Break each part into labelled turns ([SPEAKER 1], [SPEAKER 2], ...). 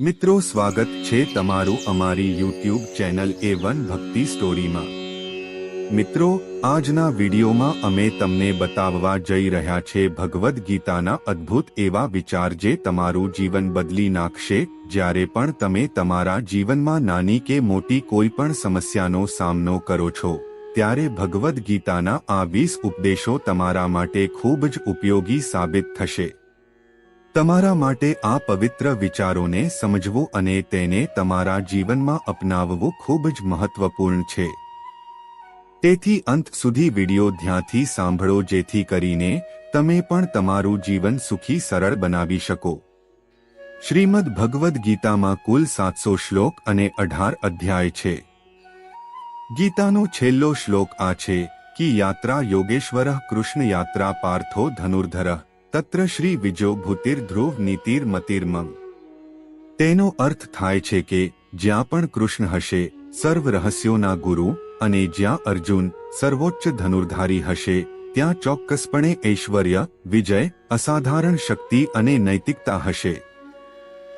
[SPEAKER 1] મિત્રો, સ્વાગત છે તમારું અમારી યુટ્યુબ ચેનલ એ વન ભક્તિ સ્ટોરીમાં. મિત્રો, આજના વિડીયોમાં અમે તમને બતાવવા જઈ રહ્યા છે ભગવદ્ ગીતાના અદ્ભુત એવા વિચાર જે તમારું જીવન બદલી નાખશે, જ્યારે પણ તમે તમારા જીવનમાં નાની કે મોટી કોઈ પણ સમસ્યાનો સામનો કરો છો. ત્યારે ભગવદ્ ગીતાના આ વીસ ઉપદેશો તમારા માટે ખૂબ જ ઉપયોગી સાબિત થશે. તમારા માટે આ પવિત્ર વિચારોને સમજવું અને તેને તમારા જીવનમાં અપનાવવું ખૂબ જ મહત્વપૂર્ણ છે. તેથી અંત સુધી વિડિયો ધ્યાનથી સાંભળો જેથી કરીને તમે પણ તમારું જીવન સુખી સરળ બનાવી શકો. શ્રીમદ ભગવદ્ ગીતામાં કુલ સાતસો શ્લોક અને અઢાર અધ્યાય છે. ગીતાનો છેલ્લો શ્લોક આ છે કે યાત્રા યોગેશ્વર કૃષ્ણ યાત્રા પાર્થો ધનુર્ધર. તત્ર શ્રી વિજો ભૂતિર ધ્રુવ નીતિર તેનો અર્થ થાય છે કે, જ્યાં પણ કૃષ્ણ હશે, સર્વ રહસ્યોના ગુરુ અને જ્યાં અર્જુન સર્વોચ્ચ ધનુર્ધારી હશે, ત્યાં ચોક્કસપણે ઐશ્વર્ય, વિજય, અસાધારણ શક્તિ અને નૈતિકતા હશે.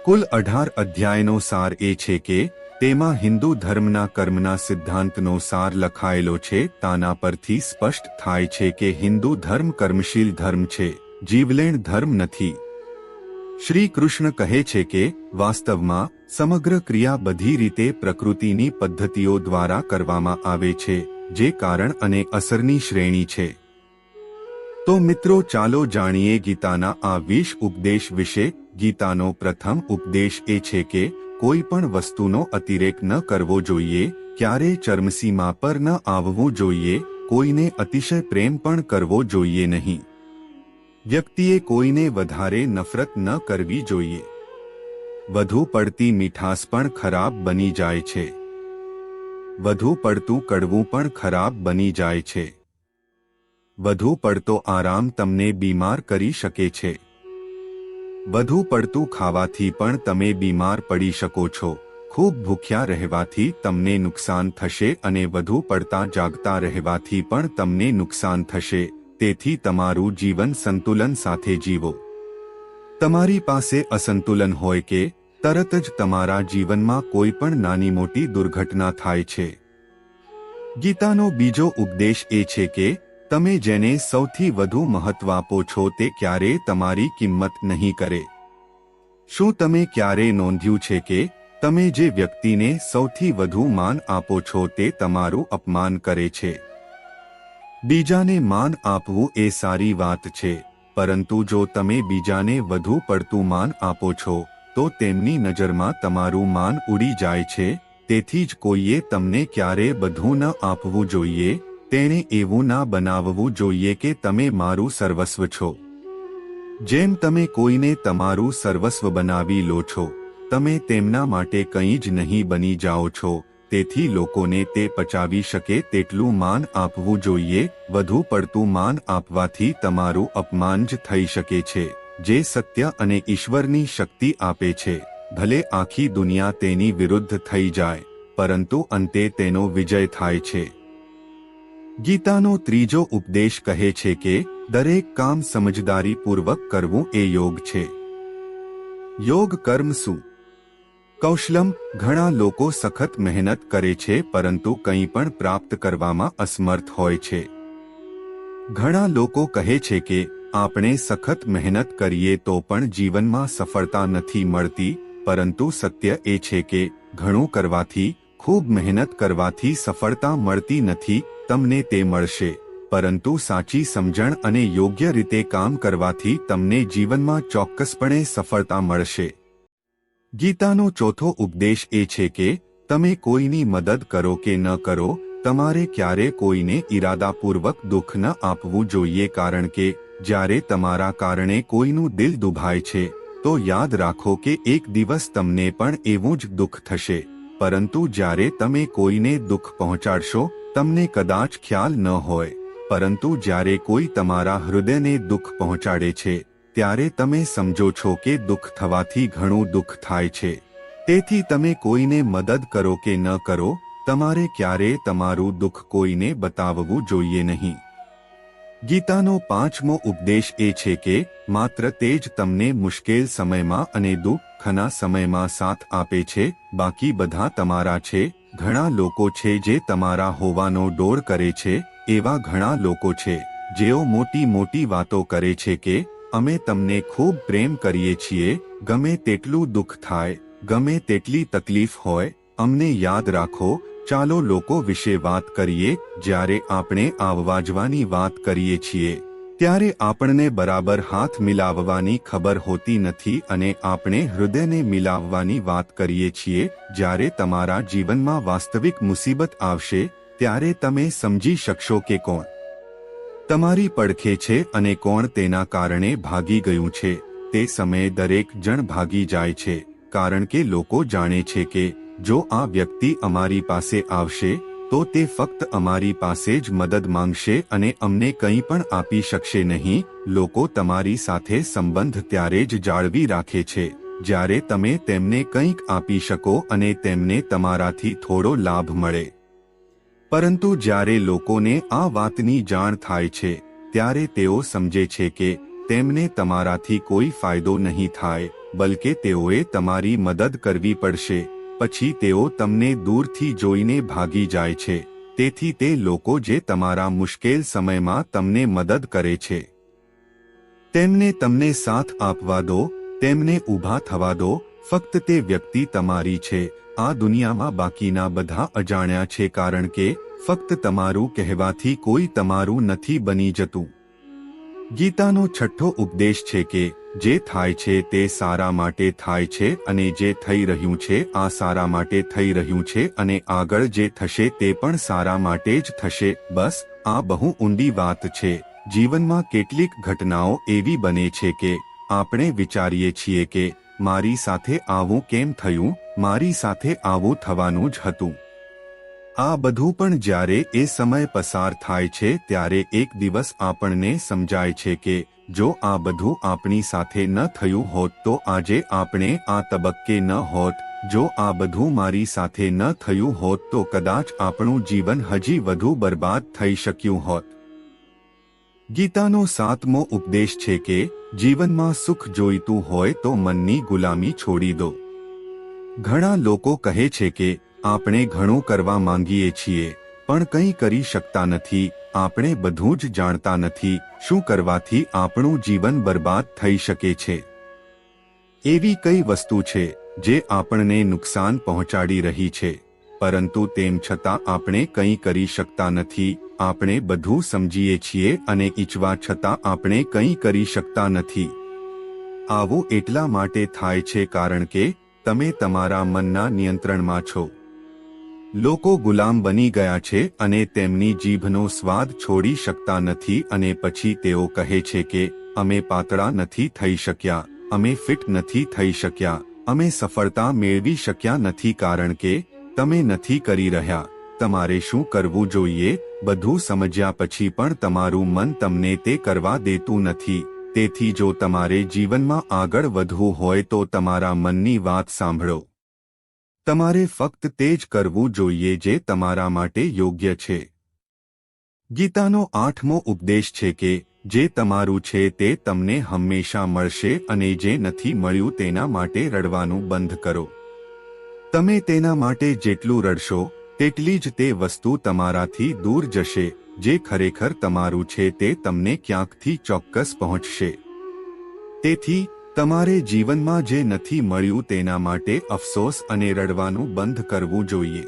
[SPEAKER 1] કુલ અઢાર અધ્યાયનો સાર એ છે કે, તેમાં હિન્દુ ધર્મના કર્મના સિદ્ધાંતનો સાર લખાયેલો છે, તાના પરથી સ્પષ્ટ થાય છે કે હિન્દુ ધર્મ કર્મશીલ ધર્મ છે. જીવલેણ ધર્મ નથી. શ્રી કૃષ્ણ કહે છે કે, વાસ્તવમાં, સમગ્ર ક્રિયા બધી રીતે પ્રકૃતિની પદ્ધતિઓ દ્વારા કરવામાં આવે છે, જે કારણ અને અસરની શ્રેણી છે. તો મિત્રો, ચાલો જાણીએ ગીતાના આ વીસ ઉપદેશ વિશે. ગીતાનો પ્રથમ ઉપદેશ એ છે કે, કોઈ પણ વસ્તુનો અતિરેક ન કરવો જોઈએ, ક્યારે ચર્મસીમા પર ન આવવું જોઈએ, કોઈને અતિશય પ્રેમ પણ કરવો જોઈએ નહીં. વ્યક્તિએ કોઈને વધારે નફરત ન કરવી જોઈએ. વધુ પડતી મીઠાસ પણ ખરાબ બની જાય છે. વધુ પડતું કડવું પણ ખરાબ બની જાય છે. વધુ પડતો આરામ તમને બીમાર કરી શકે છે. વધુ પડતું ખાવાથી પણ તમે બીમાર પડી શકો છો. ખૂબ ભૂખ્યા રહેવાથી તમને નુકસાન થશે અને વધુ પડતા જાગતા રહેવાથી પણ તમને નુકસાન થશે. તેથી તમારું જીવન સંતુલન સાથે જીવો. તમારી પાસે અસંતુલન હોય કે, તરત જ તમારા જીવનમાં કોઈ પણ નાની મોટી દુર્ઘટના થાય છે. ગીતાનો બીજો ઉપદેશ એ છે કે, તમે જેને સૌથી વધુ મહત્વ આપો છો તે ક્યારે તમારી કિંમત નહીં કરે. શું તમે ક્યારે નોંધ્યું છે કે, તમે જે વ્યક્તિને સૌથી વધુ માન આપો છો તે તમારું અપમાન કરે છે? બીજાને માન આપવું એ સારી વાત છે, પરંતુ જો તમે બીજાને વધુ પડતું માન આપો છો, તો તેમની નજરમાં તમારું માન ઉડી જાય છે, તેથી જ કોઈએ તમને ક્યારે બધું ન આપવું જોઈએ, તેણે એવું ના બનાવવું જોઈએ કે તમે મારું સર્વસ્વ છો. જેમ તમે કોઈને તમારું સર્વસ્વ બનાવી લો છો, તમે તેમના માટે કંઈ જ નહીં બની જાઓ છો તેથી લોકોને તે પચાવી શકે તેટલું માન આપવું જોઈએ, વધુ પડતું માન આપવાથી તમારું અપમાન જ થઈ શકે છે, જે સત્ય અને ઈશ્વરની શક્તિ આપે છે, ભલે આખી દુનિયા તેની વિરુદ્ધ થઈ જાય, પરંતુ અંતે તેનો વિજય થાય છે. ગીતાનો ત્રીજો ઉપદેશ કહે છે કે, દરેક કામ સમજદારીપૂર્વક કરવું એ યોગ છે. યોગ કર્મ શું? કૌશલમ ઘણા લોકો સખત મહેનત કરે છે, પરંતુ કંઈ પણ પ્રાપ્ત કરવામાં અસમર્થ હોય છે. ઘણા લોકો કહે છે કે, આપણે સખત મહેનત કરીએ તો પણ જીવનમાં સફળતા નથી મળતી, પરંતુ સત્ય એ છે કે, ઘણું કરવાથી, ખૂબ મહેનત કરવાથી સફળતા મળતી નથી, તમને તે મળશે. પરંતુ સાચી સમજણ અને યોગ્ય રીતે કામ કરવાથી તમને જીવનમાં ચોક્કસપણે સફળતા મળશે. ગીતાનો ચોથો ઉપદેશ એ છે કે, તમે કોઈની મદદ કરો કે ન કરો, તમારે ક્યારે કોઈને ઈરાદાપૂર્વક દુઃખ ન આપવું જોઈએ કારણ કે, જ્યારે તમારા કારણે કોઈનું દિલ દુભાય છે, તો યાદ રાખો કે એક દિવસ તમને પણ એવું જ દુઃખ થશે. પરંતુ જ્યારે તમે કોઈને દુઃખ પહોંચાડશો, તમને કદાચ ખ્યાલ ન હોય. પરંતુ જ્યારે કોઈ તમારા હૃદયને દુઃખ પહોંચાડે છે ત્યારે તમે સમજો છો કે દુઃખ થવાથી ઘણું દુઃખ થાય છે. તેથી તમે કોઈને મદદ કરો કે ન કરો, તમારે ક્યારે તમારું દુઃખ કોઈને બતાવવું જોઈએ નહીં. ગીતાનો પાંચમો ઉપદેશ એ છે કે, માત્ર તે જ તમને મુશ્કેલ સમયમાં અને દુઃખના સમયમાં સાથ આપે છે, બાકી બધા તમારા છે, ઘણા લોકો છે જે તમારા હોવાનો ડોર કરે છે, એવા ઘણા લોકો છે, જેઓ મોટી મોટી વાતો કરે છે કે અમે તમને ખૂબ પ્રેમ કરીએ છીએ, ગમે તેટલું દુઃખ થાય, ગમે તેટલી તકલીફ હોય, અમને યાદ રાખો, ચાલો લોકો વિશે વાત કરીએ, જ્યારે આપણે આવવાજવાની વાત કરીએ છીએ. ત્યારે આપણને બરાબર હાથ મિલાવવાની ખબર હોતી નથી અને આપણે હૃદયને મિલાવવાની વાત કરીએ છીએ, જ્યારે તમારા જીવનમાં વાસ્તવિક મુસીબત આવશે, ત્યારે તમે સમજી શકશો કે કોણ. તમારી પડખે છે અને કોણ તેના કારણે ભાગી ગયું છે, તે સમયે દરેક જણ ભાગી જાય છે, કારણ કે લોકો જાણે છે કે, જો આ વ્યક્તિ અમારી પાસે આવશે, તો તે ફક્ત અમારી પાસે જ મદદ માંગશે અને અમને કંઈ પણ આપી શકશે નહીં, લોકો તમારી સાથે સંબંધ ત્યારે જ જાળવી રાખે છે, જ્યારે તમે તેમને કંઈક આપી શકો અને તેમને તમારાથી થોડો લાભ મળે. પરંતુ જ્યારે લોકોને આ વાતની જાણ થાય છે, ત્યારે તેઓ સમજે છે કે તેમને તમારાથી કોઈ ફાયદો નહીં થાય, બલકે તેઓએ તમારી મદદ કરવી પડશે, પછી તેઓ તમને દૂરથી જોઈને ભાગી જાય છે, તેથી તે લોકો જે તમારા મુશ્કેલ સમયમાં તમને મદદ કરે છે. તેમને તમને સાથ આપવા દો, તેમને ઊભા થવા દો, ફક્ત તે વ્યક્તિ તમારી છે આ દુનિયામાં બાકીના બધા અજાણ્યા છે કારણ કે ફક્ત તમારું કહેવાથી કોઈ તમારું નથી બની જતું. ગીતાનો છઠ્ઠો ઉપદેશ છે કે જે થાય છે તે સારા માટે થાય છે અને જે થઈ રહ્યું છે આ સારા માટે થઈ રહ્યું છે અને આગળ જે થશે તે પણ સારા માટે જ થશે. બસ, આ બહુ ઊંડી વાત છે. જીવનમાં કેટલીક ઘટનાઓ એવી બને છે કે આપણે વિચારીએ છીએ કે મારી સાથે આવું કેમ થયું? મારી સાથે આવું થવાનું જ હતું. આ બધું પણ જ્યારે એ સમય પસાર થાય છે, ત્યારે એક દિવસ આપણને સમજાય છે કે, જો આ બધું આપણી સાથે ન થયું હોત તો આજે આપણે આ તબક્કે ન હોત. જો આ બધું મારી સાથે ન થયું હોત તો કદાચ આપણું જીવન હજી વધુ બરબાદ થઈ શક્યું હોત. ગીતાનો સાતમો ઉપદેશ છે કે, જીવનમાં સુખ જોઈતું હોય તો મનની ગુલામી છોડી દો. ઘણા લોકો કહે છે કે, આપણે ઘણું કરવા માંગીએ છીએ, પણ કંઈ કરી શકતા નથી, આપણે બધું જ જાણતા નથી, શું કરવાથી આપણું જીવન બરબાદ થઈ શકે છે. એવી કઈ વસ્તુ છે, જે આપણને નુકસાન પહોંચાડી રહી છે, પરંતુ તેમ છતાં આપણે કંઈ કરી શકતા નથી આપણે બધું સમજીએ છીએ અને ઈચ્છવા છતાં આપણે કંઈ કરી શકતા નથી. આવું એટલા માટે થાય છે કારણ કે, તમે તમારા મનના નિયંત્રણમાં છો. લોકો ગુલામ બની ગયા છે અને તેમની જીભનો સ્વાદ છોડી શકતા નથી અને પછી તેઓ કહે છે કે, અમે પાતળા નથી થઈ શક્યા, અમે ફિટ નથી થઈ શક્યા, અમે સફળતા મેળવી શક્યા નથી કારણ કે, તમે નથી કરી રહ્યા. તમારે શું કરવું જોઈએ? બધું સમજ્યા પછી પણ તમારું મન તમને તે કરવા દેતું નથી. તેથી જો તમારે જીવનમાં આગળ વધવું હોય તો તમારા મનની વાત સાંભળો. તમારે ફક્ત તે જ કરવું જોઈએ જે તમારા માટે યોગ્ય છે. ગીતાનો આઠમો ઉપદેશ છે કે, જે તમારું છે તે તમને હંમેશા મળશે અને જે નથી મળ્યું તેના માટે રડવાનું બંધ કરો. તમે તેના માટે જેટલું રડશો તેટલી જ તે વસ્તુ તમારાથી દૂર જશે, જે ખરેખર તમારું છે તે તમને ક્યાંકથી ચોક્કસ પહોંચશે. તેથી, તમારે જીવનમાં જે નથી મળ્યું તેના માટે અફસોસ અને રડવાનું બંધ કરવું જોઈએ.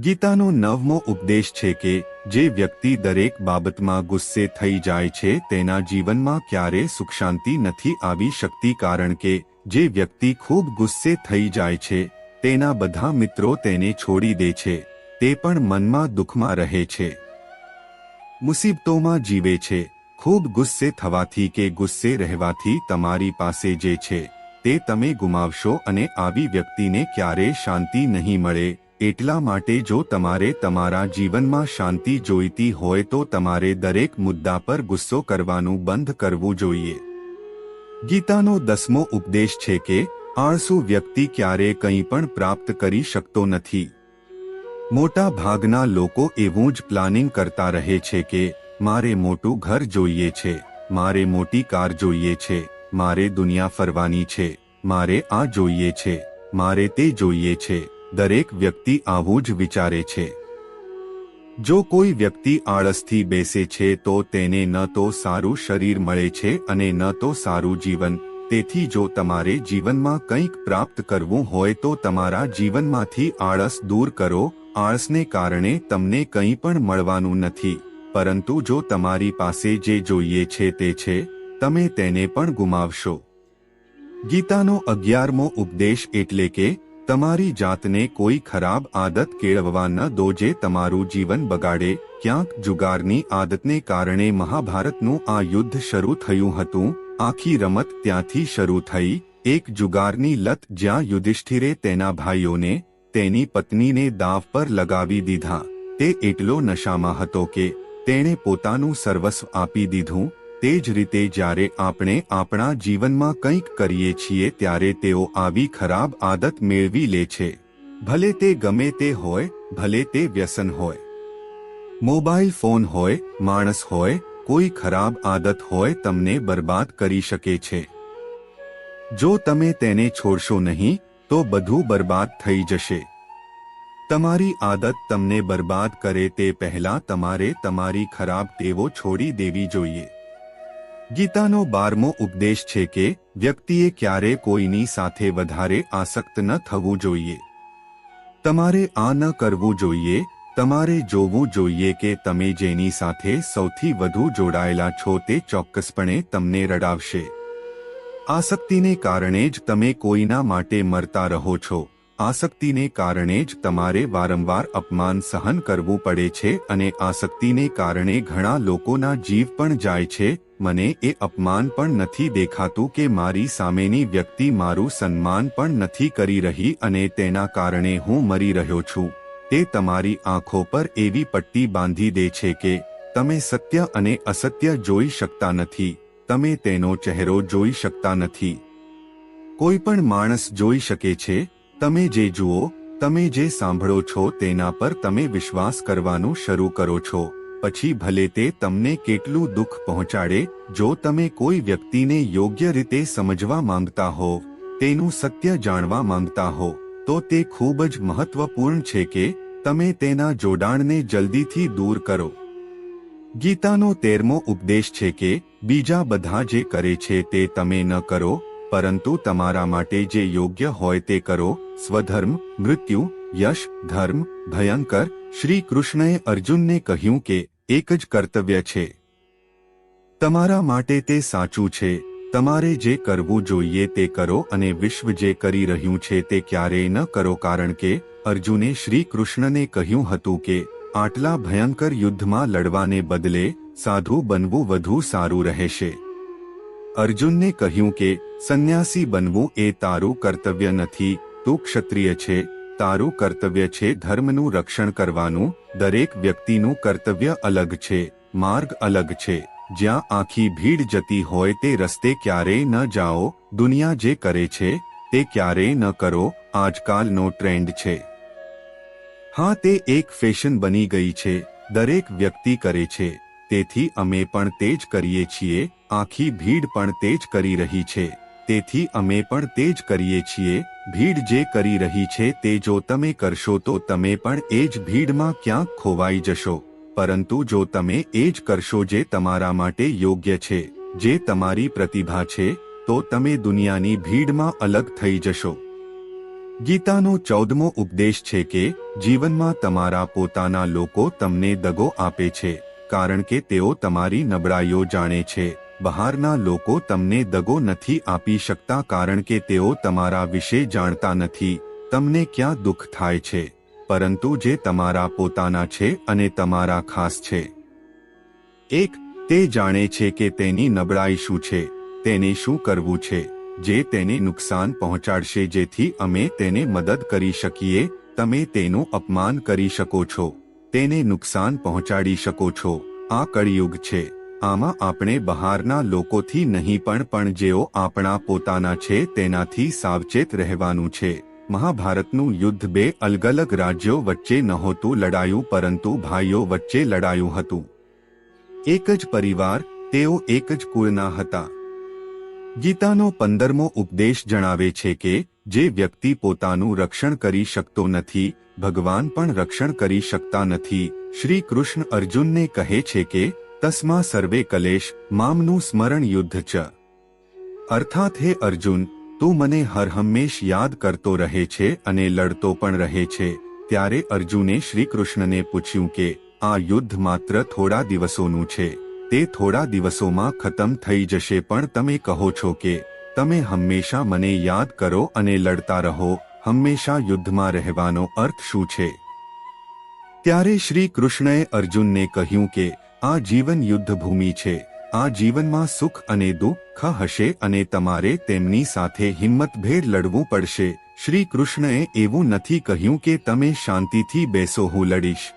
[SPEAKER 1] ગીતાનો નવમો ઉપદેશ છે કે, જે વ્યક્તિ દરેક બાબતમાં ગુસ્સે થઈ જાય છે તેના જીવનમાં ક્યારે સુખ શાંતિ નથી આવી શકતી કારણ કે, જે વ્યક્તિ ખૂબ ગુસ્સે થઈ જાય છે તેના બધા મિત્રો તેને છોડી દે છે, તે પણ મનમાં દુઃખમાં રહે છે. મુસીબતોમાં જીવે છે, ખૂબ ગુસ્સે થવાથી કે ગુસ્સે રહેવાથી તમારી પાસે જે છે, તે તમે ગુમાવશો અને આવી વ્યક્તિને ક્યારેય શાંતિ નહીં મળે, એટલા માટે જો તમારે તમારા જીવનમાં શાંતિ જોઈતી હોય તો તમારે દરેક મુદ્દા પર ગુસ્સો કરવાનું બંધ કરવું જોઈએ. ગીતાનો દસમો ઉપદેશ છે કે આળસુ વ્યક્તિ ક્યારે કંઈ પણ પ્રાપ્ત કરી શકતો નથી. મોટા ભાગના લોકો એવું જ પ્લાનિંગ કરતા રહે છે કે, મારે મોટું ઘર જોઈએ છે, મારે મોટી કાર જોઈએ છે, મારે દુનિયા ફરવાની છે, મારે આ જોઈએ છે, મારે તે જોઈએ છે, દરેક વ્યક્તિ આવું જ વિચારે છે. જો કોઈ વ્યક્તિ આળસથી બેસે છે તો તેને ન તો સારું શરીર મળે છે અને ન તો સારું જીવન તેથી જો તમારે જીવનમાં કંઈક પ્રાપ્ત કરવું હોય તો તમારા જીવનમાંથી આળસ દૂર કરો. આળસને કારણે તમને કંઈ પણ મળવાનું નથી. પરંતુ જો તમારી પાસે જે જોઈએ છે તે છે, તમે તેને પણ ગુમાવશો. ગીતાનો અગિયારમો ઉપદેશ એટલે કે, તમારી જાતને કોઈ ખરાબ આદત કેળવવા ન દો જે તમારું જીવન બગાડે. ક્યાંક જુગારની આદતને કારણે મહાભારતનું આ યુદ્ધ શરૂ થયું હતું. આખી રમત ત્યાંથી શરૂ થઈ, એક જુગારની લત જ્યાં યુધિષ્ઠિરે તેના ભાઈઓને, તેની પત્નીને દાવ પર લગાવી દીધા. તે એટલો નશામાં હતો કે, તેણે પોતાનું સર્વસ્વ આપી દીધું. તે જ રીતે જ્યારે આપણે આપણા જીવનમાં કંઈક કરીએ છીએ ત્યારે તેઓ આવી ખરાબ આદત મેળવી લે છે. ભલે તે ગમે તે હોય, ભલે તે વ્યસન હોય. મોબાઈલ ફોન હોય, માણસ હોય કોઈ ખરાબ આદત હોય તમને બરબાદ કરી શકે છે. જો તમે તેને છોડશો નહીં, તો બધું બરબાદ થઈ જશે. તમારી આદત તમને બરબાદ કરે તે પહેલા તમારે તમારી ખરાબ ટેવો છોડી દેવી જોઈએ. ગીતાનો બારમો ઉપદેશ છે કે, વ્યક્તિએ ક્યારે કોઈની સાથે વધારે આસક્ત ન થવું જોઈએ. તમારે આ ન કરવું જોઈએ તમારે જોવું જોઈએ કે તમે જેની સાથે સૌથી વધુ જોડાયેલા છો તે ચોક્કસપણે તમને રડાવશે. આસક્તિને કારણે જ તમે કોઈના માટે મરતા રહો છો. આસક્તિને કારણે જ તમારે વારંવાર અપમાન સહન કરવું પડે છે અને આસક્તિને કારણે ઘણા લોકોના જીવ પણ જાય છે. મને એ અપમાન પણ નથી દેખાતું કે મારી સામેની વ્યક્તિ મારું સન્માન પણ નથી કરી રહી અને તેના કારણે હું મરી રહ્યો છું. તે તમારી આંખો પર એવી પટ્ટી બાંધી દે છે કે તમે સત્ય અને અસત્ય જોઈ શકતા નથી, તમે તેનો ચહેરો જોઈ શકતા નથી. કોઈ પણ માણસ જોઈ શકે છે, તમે જે જુઓ, તમે જે સાંભળો છો તેના પર તમે વિશ્વાસ કરવાનું શરૂ કરો છો, પછી ભલે તે તમને કેટલું દુઃખ પહોંચાડે, જો તમે કોઈ વ્યક્તિને યોગ્ય રીતે સમજવા માંગતા હો, તેનું સત્ય જાણવા માંગતા હો. તો તે ખૂબ જ મહત્વપૂર્ણ છે કે તમે તેના જોડાણને જલ્દીથી દૂર કરો. ગીતાનો તેરમો ઉપદેશ છે કે બીજા બધા જે કરે છે તે તમે ન કરો, પરંતુ તમારા માટે જે યોગ્ય હોય તે કરો, સ્વધર્મ, મૃત્યુ, યશ, ધર્મ, ભયંકર, શ્રી કૃષ્ણએ અર્જુનને કહ્યું કે, એક જ કર્તવ્ય છે. તમારા માટે તે સાચું છે. તમારે જે કરવું જોઈએ તે કરો અને વિશ્વ જે કરી રહ્યું છે તે ક્યારેય ન કરો કારણ કે, અર્જુને શ્રી કૃષ્ણને કહ્યું હતું કે, આટલા ભયંકર યુદ્ધમાં લડવાને બદલે, સાધુ બનવું વધુ સારું રહેશે. અર્જુનને કહ્યું કે, સંન્યાસી બનવું એ તારું કર્તવ્ય નથી, તું ક્ષત્રિય છે, તારું કર્તવ્ય છે ધર્મનું રક્ષણ કરવાનું, દરેક વ્યક્તિનું કર્તવ્ય અલગ છે, માર્ગ અલગ છે. જ્યાં આખી ભીડ જતી હોય તે રસ્તે ક્યારેય ન જાઓ, દુનિયા જે કરે છે, તે ક્યારેય ન કરો, આજકાલનો ટ્રેન્ડ છે. હા, તે એક ફેશન બની ગઈ છે, દરેક વ્યક્તિ કરે છે, તેથી અમે પણ તે જ કરીએ છીએ, આખી ભીડ પણ તે જ કરી રહી છે, તેથી અમે પણ તે જ કરીએ છીએ, ભીડ જે કરી રહી છે તે જો તમે કરશો તો તમે પણ એ જ ભીડમાં ક્યાંક ખોવાઈ જશો. પરંતુ જો તમે એ જ કરશો જે તમારા માટે યોગ્ય છે, જે તમારી પ્રતિભા છે, તો તમે દુનિયાની ભીડમાં અલગ થઈ જશો. ગીતાનો ચૌદમો ઉપદેશ છે કે, જીવનમાં તમારા પોતાના લોકો તમને દગો આપે છે, કારણ કે તેઓ તમારી નબળાઈઓ જાણે છે. બહારના લોકો તમને દગો નથી આપી શકતા કારણ કે તેઓ તમારા વિશે જાણતા નથી. તમને ક્યાં દુઃખ થાય છે? પરંતુ જે તમારા પોતાના છે અને તમારા ખાસ છે. એક, તે જાણે છે કે તેની નબળાઈ શું છે, તેને શું કરવું છે, જે તેને નુકસાન પહોંચાડશે જેથી અમે તેને મદદ કરી શકીએ, તમે તેનું અપમાન કરી શકો છો, તેને નુકસાન પહોંચાડી શકો છો, આ કળિયુગ છે, આમાં આપણે બહારના લોકોથી નહીં પણ પણ જેઓ આપણા પોતાના છે તેનાથી સાવચેત રહેવાનું છે. મહાભારતનું યુદ્ધ બે અલગ અલગ રાજ્યો વચ્ચે નહોતું લડાયું પરંતુ ભાઈઓ વચ્ચે લડાયું હતું. એક જ પરિવાર, તેઓ એક જ કુળના હતા. ગીતાનો પંદરમો ઉપદેશ જણાવે છે કે, જે વ્યક્તિ પોતાનું રક્ષણ કરી શકતો નથી, ભગવાન પણ રક્ષણ કરી શકતા નથી. શ્રી કૃષ્ણ અર્જુનને કહે છે કે, તસ્મા સર્વે કલેશ, મામનું સ્મરણ યુદ્ધ ચ. અર્થાત હે અર્જુન તું મને હરહંમેશ યાદ કરતો રહે છે અને લડતો પણ રહે છે. ત્યારે અર્જુને શ્રીકૃષ્ણને પૂછ્યું કે, આ યુદ્ધ માત્ર થોડા દિવસોનું છે. તે થોડા દિવસોમાં ખતમ થઈ જશે પણ તમે કહો છો કે, તમે હંમેશા મને યાદ કરો અને લડતા રહો, હંમેશા યુદ્ધમાં રહેવાનો અર્થ શું છે? ત્યારે શ્રી કૃષ્ણએ અર્જુનને કહ્યું કે, આ જીવન યુદ્ધ ભૂમિ છે. આ જીવનમાં સુખ અને દુઃખ હશે અને તમારે તેમની સાથે હિંમતભેર લડવું પડશે. શ્રી કૃષ્ણએ એવું નથી કહ્યું કે તમે શાંતિથી બેસો, હું લડીશ.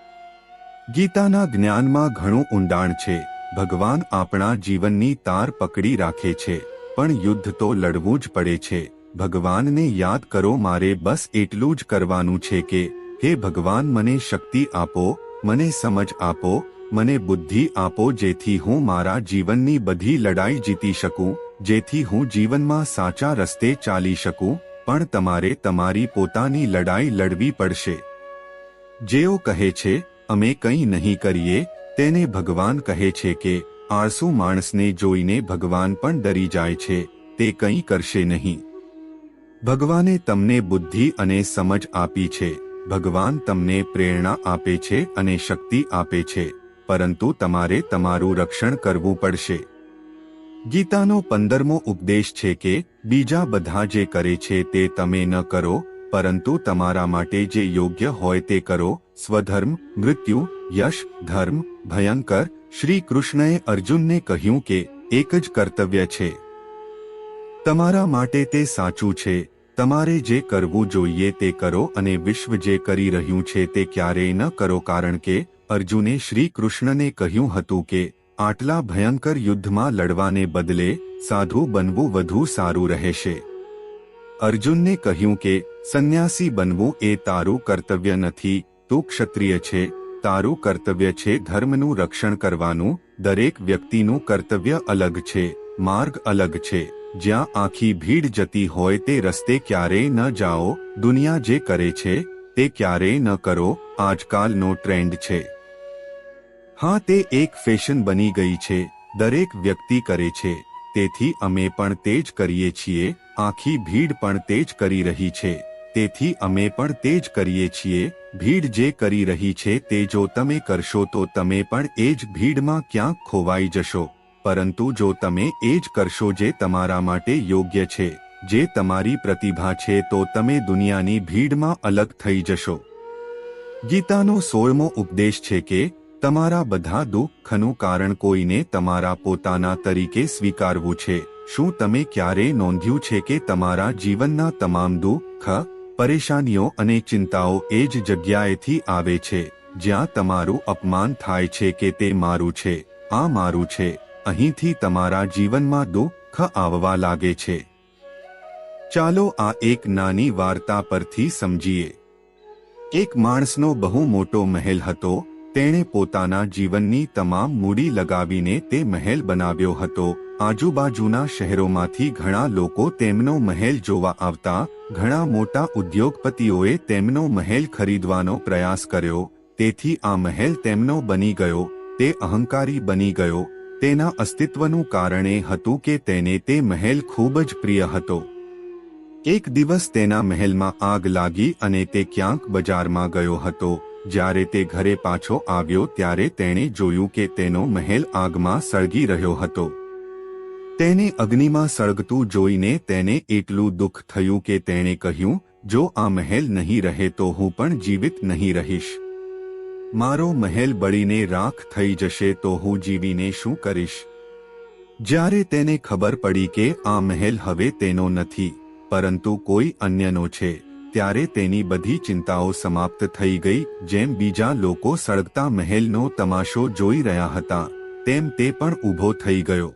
[SPEAKER 1] ગીતાના જ્ઞાનમાં ઘણું ઊંડાણ છે. ભગવાન આપણા જીવનની તાર પકડી રાખે છે, પણ યુદ્ધ તો લડવું જ પડે છે. ભગવાનને યાદ કરો, મારે બસ એટલું જ કરવાનું છે કે, હે ભગવાન, મને શક્તિ આપો, મને સમજ આપો મને બુદ્ધિ આપો જેથી હું મારા જીવનની બધી લડાઈ જીતી શકું, જેથી હું જીવનમાં સાચા રસ્તે ચાલી શકું, પણ તમારે તમારી પોતાની લડાઈ લડવી પડશે. જેઓ કહે છે, અમે કંઈ નહીં કરીએ, તેને ભગવાન કહે છે કે, આળસુ માણસને જોઈને ભગવાન પણ ડરી જાય છે, તે કંઈ કરશે નહીં. ભગવાને તમને બુદ્ધિ અને સમજ આપી છે, ભગવાન તમને પ્રેરણા આપે છે અને શક્તિ આપે છે. પરંતુ તમારે તમારું રક્ષણ કરવું પડશે. ગીતાનો પંદરમો ઉપદેશ છે કે, બીજા બધા જે કરે છે તે તમે ન કરો, પરંતુ તમારા માટે જે યોગ્ય હોય તે કરો, સ્વધર્મ, મૃત્યુ, યશ, ધર્મ, ભયંકર શ્રી કૃષ્ણએ અર્જુનને કહ્યું કે, એક જ કર્તવ્ય છે. તમારા માટે તે સાચું છે, તમારે જે કરવું જોઈએ તે કરો અને વિશ્વ જે કરી રહ્યું છે તે ક્યારેય ન કરો કારણ કે અર્જુને શ્રી કૃષ્ણને કહ્યું હતું કે, આટલા ભયંકર યુદ્ધમાં લડવાને બદલે સાધુ બનવું વધુ સારું રહેશે. અર્જુનને કહ્યું કે, સંન્યાસી બનવું એ તારું કર્તવ્ય નથી, તું ક્ષત્રિય છે, તારું કર્તવ્ય છે ધર્મનું રક્ષણ કરવાનું, દરેક વ્યક્તિનું કર્તવ્ય અલગ છે, માર્ગ અલગ છે, જ્યાં આખી ભીડ જતી હોય તે રસ્તે ક્યારેય ન જાઓ, દુનિયા જે કરે છે, તે ક્યારેય ન કરો, આજકાલનો ટ્રેન્ડ છે. હા, તે એક ફેશન બની ગઈ છે, દરેક વ્યક્તિ કરે છે, તેથી અમે પણ તે જ કરીએ છીએ, આખી ભીડ પણ તે જ કરી રહી છે, તેથી અમે પણ તે જ કરીએ છીએ, ભીડ જે કરી રહી છે તે જો તમે કરશો તો તમે પણ એ જ ભીડમાં ક્યાંક ખોવાઈ જશો, પરંતુ જો તમે એ જ કરશો જે તમારા માટે યોગ્ય છે, જે તમારી પ્રતિભા છે તો તમે દુનિયાની ભીડમાં અલગ થઈ જશો. ગીતાનો સોળમો ઉપદેશ છે કે તમારા બધા દુઃખનું કારણ કોઈને તમારા પોતાના તરીકે સ્વીકારવું છે. શું તમે ક્યારેય નોંધ્યું છે કે તમારા જીવનના તમામ દુઃખ, પરેશાનીઓ અને ચિંતાઓ એ જ જગ્યાએથી આવે છે, જ્યાં તમારું અપમાન થાય છે કે તે મારું છે? આ મારું છે. અહીંથી તમારા જીવનમાં દુઃખ આવવા લાગે છે. ચાલો આ એક નાની વાર્તા પરથી સમજીએ. એક માણસનો બહુ મોટો મહેલ હતો તેણે પોતાના જીવનની તમામ મૂડી લગાવીને તે મહેલ બનાવ્યો હતો. આજુબાજુના શહેરોમાંથી ઘણા લોકો તેમનો મહેલ જોવા આવતા, ઘણા મોટા ઉદ્યોગપતિઓએ તેમનો મહેલ ખરીદવાનો પ્રયાસ કર્યો. તેથી આ મહેલ તેમનો બની ગયો, તે અહંકારી બની ગયો. તેના અસ્તિત્વનું કારણે હતું કે તેને તે મહેલ ખૂબ જ પ્રિય હતો. એક દિવસ તેના મહેલમાં આગ લાગી અને તે ક્યાંક બજારમાં ગયો હતો. જ્યારે તે ઘરે પાછો આવ્યો ત્યારે તેણે જોયું કે તેનો મહેલ આગમાં સળગી રહ્યો હતો. તેને અગ્નિમાં સળગતું જોઈને તેને એટલું દુઃખ થયું કે તેણે કહ્યું, જો આ મહેલ નહીં રહે તો હું પણ જીવિત નહીં રહીશ. મારો મહેલ બળીને રાખ થઈ જશે તો હું જીવીને શું કરીશ જ્યારે તેને ખબર પડી કે આ મહેલ હવે તેનો નથી, પરંતુ કોઈ અન્યનો છે. ત્યારે તેની બધી ચિંતાઓ સમાપ્ત થઈ ગઈ, જેમ બીજા લોકો સળગતા મહેલનો તમાશો જોઈ રહ્યા હતા, તેમ તે પણ ઊભો થઈ ગયો.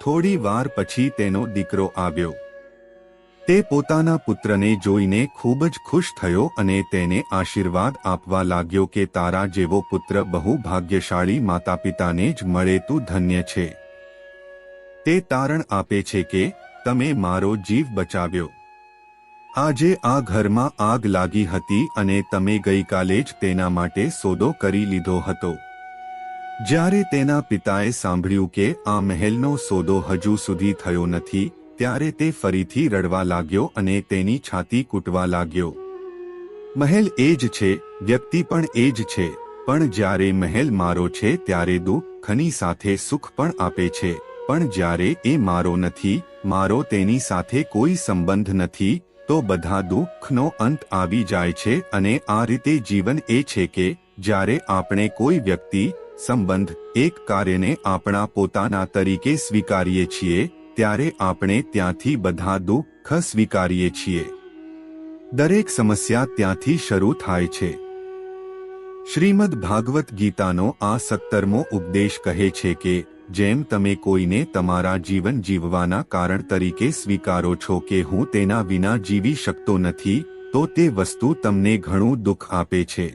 [SPEAKER 1] થોડી વાર પછી તેનો દીકરો આવ્યો. તે પોતાના પુત્રને જોઈને ખૂબ જ ખુશ થયો અને તેને આશીર્વાદ આપવા લાગ્યો કે તારા જેવો પુત્ર બહુ ભાગ્યશાળી માતા પિતાને જ મળે તું ધન્ય છે. તે તારણ આપે છે કે, તમે મારો જીવ બચાવ્યો. આજે આ ઘરમાં આગ લાગી હતી અને તમે ગઈકાલે જ તેના માટે સોદો કરી લીધો હતો. જ્યારે તેના પિતાએ સાંભળ્યું કે આ મહેલનો સોદો હજુ સુધી થયો નથી, ત્યારે તે ફરીથી રડવા લાગ્યો અને તેની છાતી કૂટવા લાગ્યો. મહેલ એ જ છે, વ્યક્તિ પણ એ જ છે, પણ જ્યારે મહેલ મારો છે ત્યારે દુઃખની સાથે સુખ પણ આપે છે, પણ જ્યારે એ મારો નથી, મારો તેની સાથે કોઈ સંબંધ નથી તો બધા દુઃખનો અંત આવી જાય છે અને આ રીતે જીવન એ છે કે જ્યારે આપણે કોઈ વ્યક્તિ, સંબંધ, એક કાર્યને આપણા પોતાના તરીકે સ્વીકારીએ છીએ, ત્યારે આપણે ત્યાંથી બધા દુઃખ સ્વીકારીએ છીએ. દરેક સમસ્યા ત્યાંથી શરૂ થાય છે. શ્રીમદ ભાગવત ગીતાનો આ સત્તરમો ઉપદેશ કહે છે કે જેમ તમે કોઈને તમારા જીવન જીવવાના કારણ તરીકે સ્વીકારો છો કે હું તેના વિના જીવી શકતો નથી, તો તે વસ્તુ તમને ઘણું દુઃખ આપે છે.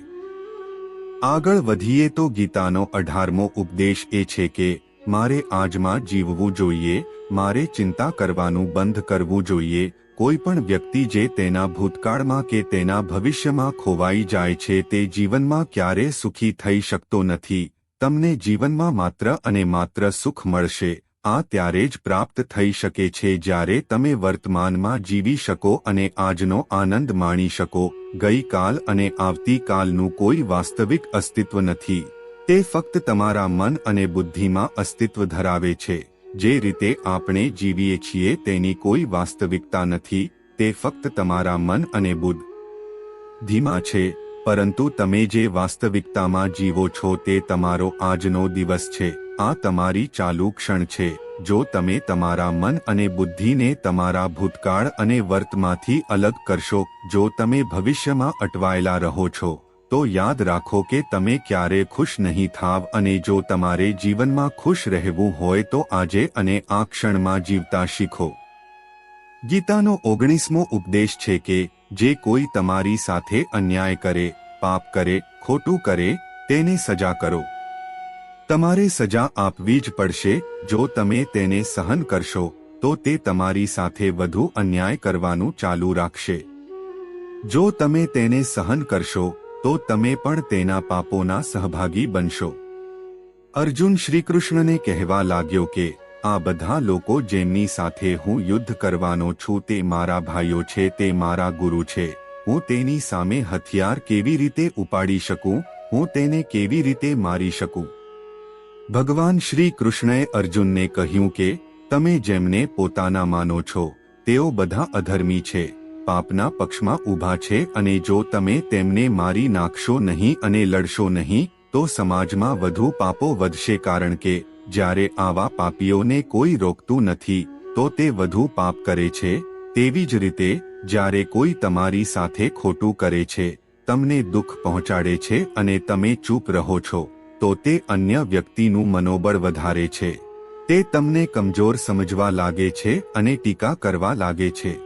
[SPEAKER 1] આગળ વધીએ તો ગીતાનો અઢારમો ઉપદેશ એ છે કે, મારે આજમાં જીવવું જોઈએ, મારે ચિંતા કરવાનું બંધ કરવું જોઈએ, કોઈ પણ વ્યક્તિ જે તેના ભૂતકાળમાં કે તેના ભવિષ્યમાં ખોવાઈ જાય છે તે જીવનમાં ક્યારે સુખી થઈ શકતો નથી. તમને જીવનમાં માત્ર અને માત્ર સુખ મળશે, આ ત્યારે જ પ્રાપ્ત થઈ શકે છે જ્યારે તમે વર્તમાનમાં જીવી શકો અને આજનો આનંદ માણી શકો. ગઈકાલ અને આવતીકાલનું કોઈ વાસ્તવિક અસ્તિત્વ નથી. તે ફક્ત તમારા મન અને બુદ્ધિમાં અસ્તિત્વ ધરાવે છે. જે રીતે આપણે જીવીએ છીએ તેની કોઈ વાસ્તવિકતા નથી, તે ફક્ત તમારા મન અને બુદ્ધિમાં છે. પરંતુ તમે જે વાસ્તવિકતામાં જીવો છો તે તમારો આજનો દિવસ છે. આ તમારી ચાલુ ક્ષણ છે. જો તમે તમારા મન અને બુદ્ધિને તમારા ભૂતકાળ અને વર્તમાંથી અલગ કરશો, જો તમે ભવિષ્યમાં અટવાયેલા રહો છો, તો યાદ રાખો કે તમે ક્યારે ખુશ નહીં થાવ અને જો તમારે જીવનમાં ખુશ રહેવું હોય તો આજે અને આ ક્ષણમાં જીવતા શીખો. ગીતાનો ઓગણીસમો ઉપદેશ છે કે જે કોઈ તમારી સાથે અન્યાય કરે, પાપ કરે, ખોટું કરે, તેને સજા કરો. તમારે સજા આપવી જ પડશે, જો તમે તેને સહન કરશો, તો તે તમારી સાથે વધુ અન્યાય કરવાનું ચાલુ રાખશે. જો તમે તેને સહન કરશો, તો તમે પણ તેના પાપોના સહભાગી બનશો. અર્જુન શ્રીકૃષ્ણને કહેવા લાગ્યો કે આ બધા લોકો જેમની સાથે હું યુદ્ધ કરવાનો છું તે મારા ભાઈઓ છે, તે મારા ગુરુ છે. હું તેની સામે હથિયાર કેવી રીતે ઉપાડી શકું? હું તેને કેવી રીતે મારી શકું? ભગવાન શ્રી કૃષ્ણએ અર્જુનને કહ્યું કે, તમે જેમને પોતાના માનો છો, તેઓ બધા અધર્મી છે, પાપના પક્ષમાં ઊભા છે અને જો તમે તેમને મારી નાખશો નહીં અને લડશો નહીં, તો સમાજમાં વધુ પાપો વધશે કારણ કે જ્યારે આવા પાપીઓને કોઈ રોકતું નથી, તો તે વધુ પાપ કરે છે, તેવી જ રીતે, જ્યારે કોઈ તમારી સાથે ખોટું કરે છે, તમને દુઃખ પહોંચાડે છે અને તમે ચૂપ રહો છો, તો તે અન્ય વ્યક્તિનું મનોબળ વધારે છે. તે તમને કમજોર સમજવા લાગે છે અને ટીકા કરવા લાગે છે.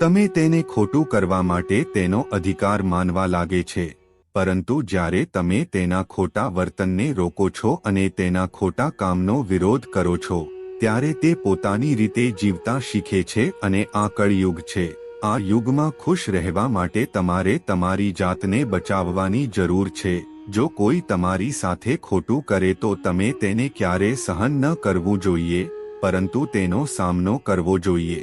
[SPEAKER 1] તમે તેને ખોટું કરવા માટે તેનો અધિકાર માનવા લાગે છે. પરંતુ જ્યારે તમે તેના ખોટા વર્તનને રોકો છો અને તેના ખોટા કામનો વિરોધ કરો છો, ત્યારે તે પોતાની રીતે જીવતા શીખે છે અને આ કળયુગ છે. આ યુગમાં ખુશ રહેવા માટે તમારે તમારી જાતને બચાવવાની જરૂર છે. જો કોઈ તમારી સાથે ખોટું કરે તો તમે તેને ક્યારે સહન ન કરવું જોઈએ, પરંતુ તેનો સામનો કરવો જોઈએ.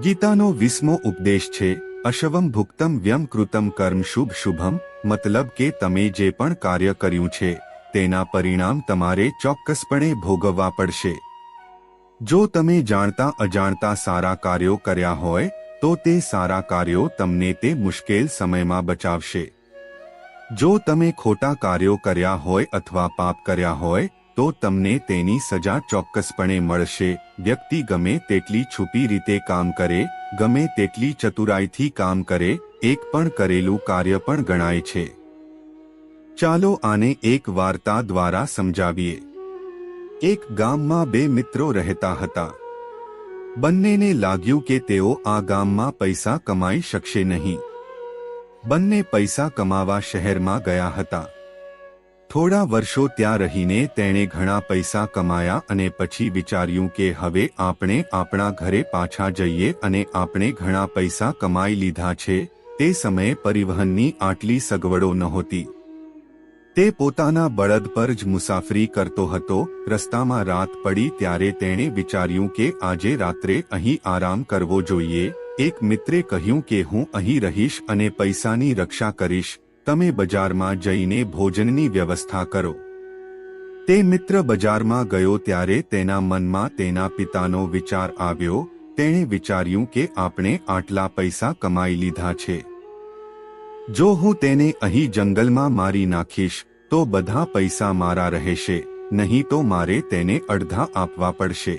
[SPEAKER 1] ગીતાનો વિસ્મો ઉપદેશ છે અશવમ ભુક્તમ વ્યમ કૃતમ કર્મ શુભ શુભમ, મતલબ કે તમે જે પણ કાર્ય કર્યું છે, તેના પરિણામ તમારે ચોક્કસપણે ભોગવવા પડશે. જો તમે જાણતા અજાણતા સારા કાર્યો કર્યા હોય, તો તે સારા કાર્યો તમને તે મુશ્કેલ સમયમાં બચાવશે. જો તમે ખોટા કાર્યો કર્યા હોય અથવા પાપ કર્યા હોય તો તમને તેની સજા ચોક્કસપણે મળશે. વ્યક્તિ ગમે તેટલી છુપી રીતે કામ કરે, ગમે તેટલી ચતુરાઈથી કામ કરે, એક પણ કરેલું કાર્ય પણ ગણાય છે. ચાલો આને એક વાર્તા દ્વારા સમજાવીએ. એક ગામમાં બે મિત્રો રહેતા હતા. બંનેને લાગ્યું કે તેઓ આ ગામમાં પૈસા કમાઈ શકશે નહીં. બંને પૈસા કમાવા શહેરમાં ગયા હતા. થોડા વર્ષો ત્યાં રહીને તેણે ઘણા પૈસા કમાયા અને પછી વિચાર્યું કે હવે આપણે આપણા ઘરે પાછા જઈએ અને આપણે ઘણા પૈસા કમાઈ લીધા છે, તે સમયે પરિવહનની આટલી સગવડો નહોતી. તે પોતાના બળદ પર જ મુસાફરી કરતો હતો, રસ્તામાં રાત પડી ત્યારે તેણે વિચાર્યું કે આજે રાત્રે અહીં આરામ કરવો જોઈએ, એક મિત્રે કહ્યું કે હું અહીં રહીશ અને પૈસાની રક્ષા કરીશ તમે બજારમાં જઈને ભોજનની વ્યવસ્થા કરો. તે મિત્ર બજારમાં ગયો ત્યારે તેના મનમાં તેના પિતાનો વિચાર આવ્યો, તેણે વિચાર્યું કે આપણે આટલા પૈસા કમાઈ લીધા છે. જો હું તેને અહીં જંગલમાં મારી નાખીશ, તો બધા પૈસા મારા રહેશે, નહીં તો મારે તેને અડધા આપવા પડશે.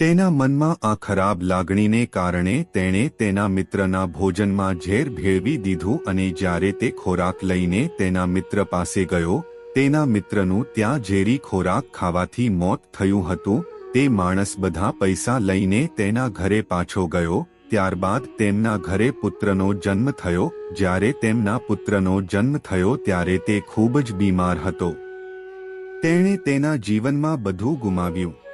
[SPEAKER 1] તેના મનમાં આ ખરાબ લાગણીને કારણે તેણે તેના મિત્રના ભોજનમાં ઝેર ભેળવી દીધું અને જ્યારે તે ખોરાક લઈને તેના મિત્ર પાસે ગયો, તેના મિત્રનું ત્યાં ઝેરી ખોરાક ખાવાથી મોત થયું હતું, તે માણસ બધા પૈસા લઈને તેના ઘરે પાછો ગયો, ત્યારબાદ તેમના ઘરે પુત્રનો જન્મ થયો, જ્યારે તેમના પુત્રનો જન્મ થયો ત્યારે તે ખૂબ જ બીમાર હતો. તેણે તેના જીવનમાં બધું ગુમાવ્યું.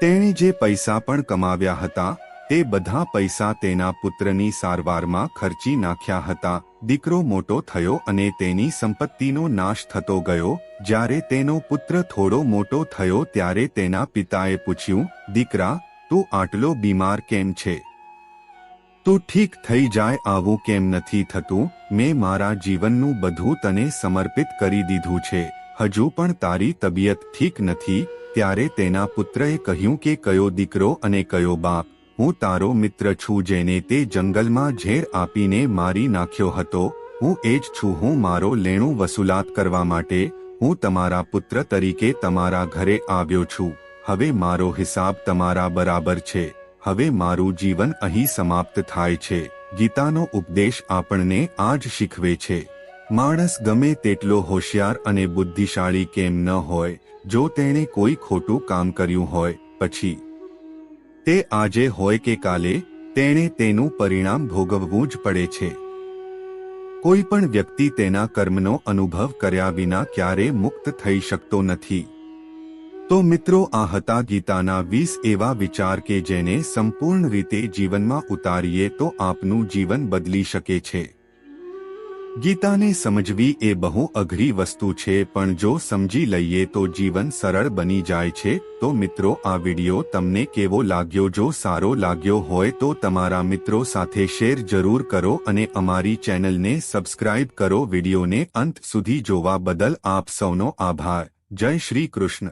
[SPEAKER 1] તેણે જે પૈસા પણ કમાવ્યા હતા, તે બધા પૈસા તેના પુત્રની સારવારમાં ખર્ચી નાખ્યા હતા. દીકરો મોટો થયો અને તેની સંપત્તિનો નાશ થતો ગયો. જ્યારે તેનો પુત્ર થોડો મોટો થયો ત્યારે તેના પિતાએ પૂછ્યું, દીકરા, તું આટલો બીમાર કેમ છે? તું ઠીક થઈ જાય આવું કેમ નથી થતું? મેં મારા જીવનનું બધું તને સમર્પિત કરી દીધું છે. હજુ પણ તારી તબિયત ઠીક નથી ત્યારે તેના પુત્રએ કહ્યું કે કયો દીકરો અને કયો બાપ, હું તારો મિત્ર છું જેને તે જંગલમાં ઝેર આપીને મારી નાખ્યો હતો, હું એ જ છું, હું મારો લેણું વસૂલાત કરવા માટે, હું તમારા પુત્ર તરીકે તમારા ઘરે આવ્યો છું, હવે મારો હિસાબ તમારા બરાબર છે, હવે મારું જીવન અહીં સમાપ્ત થાય છે, ગીતાનો ઉપદેશ આપણને આ જ શીખવે છે. માણસ ગમે તેટલો હોશિયાર અને બુદ્ધિશાળી કેમ ન હોય જો તેણે કોઈ ખોટું કામ કર્યું હોય, પછી? તે આજે હોય કે કાલે, તેણે તેનું પરિણામ ભોગવવું જ પડે છે. કોઈ પણ વ્યક્તિ તેના કર્મનો અનુભવ કર્યા વિના ક્યારે મુક્ત થઈ શકતો નથી. તો મિત્રો, આ હતા ગીતાના વીસ એવા વિચાર કે જેને સંપૂર્ણ રીતે જીવનમાં ઉતારીએ તો આપનું જીવન બદલી શકે છે. ગીતાને સમજવી એ બહુ અઘરી વસ્તુ છે, પણ જો સમજી લઈએ તો જીવન સરળ બની જાય છે. તો મિત્રો, આ વિડિયો તમને કેવો લાગ્યો? જો સારો લાગ્યો હોય તો તમારા મિત્રો સાથે શેર જરૂર કરો અને અમારી ચેનલને સબસ્ક્રાઇબ કરો. વિડિયોને અંત સુધી જોવા બદલ આપ સૌનો આભાર. જય શ્રી કૃષ્ણ.